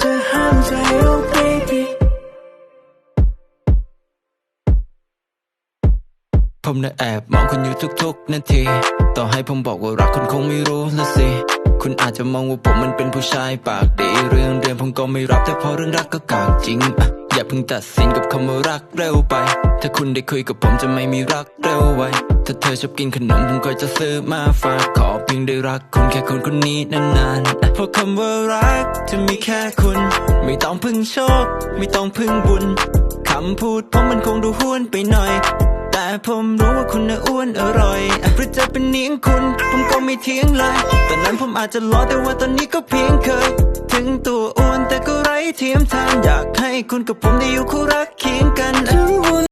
จะห้ามใจ oh baby ผมน่ะแอบมองคุณอยู่ทุกๆ นาที ต่อให้ผมบอกว่ารักคุณคงไม่รู้ละสิ คุณอาจจะมองว่าผมมันเป็นผู้ชายปากดี เรื่องเรียนผมก็ไม่รับแต่พอเรื่องรักก็กากจริงอะ พิ่งตัดสินกับคำว่ารักเร็วไป ถ้าคุณได้คุยกับผมจะไม่มีรักเร็วไว ถ้าเธอชอบกินขนมผมก็จะซื้อมาฝาก ขอเพียงได้รักคุณแค่คนคนนี้นานๆ เพราะคำว่ารักจะมีแค่คุณ ไม่ต้องพึ่งโชค ไม่ต้องพึ่งบุญ คำพูดผมมันคงดูห้วนไปหน่อย แต่ผมรู้ว่าคุณน่ะอ้วนอร่อยหรือจะเป็นเนียงคุณ ผมก็ไม่เทียงเลย ตอนนั้นผมอาจจะล้อแต่ว่าตอนนี้ก็เพียงเคย ถึงตัวอ้วนแต่ก็ไร้เทียมทานอยากให้คุณกับผมได้อยู่คู่รักเคียงกัน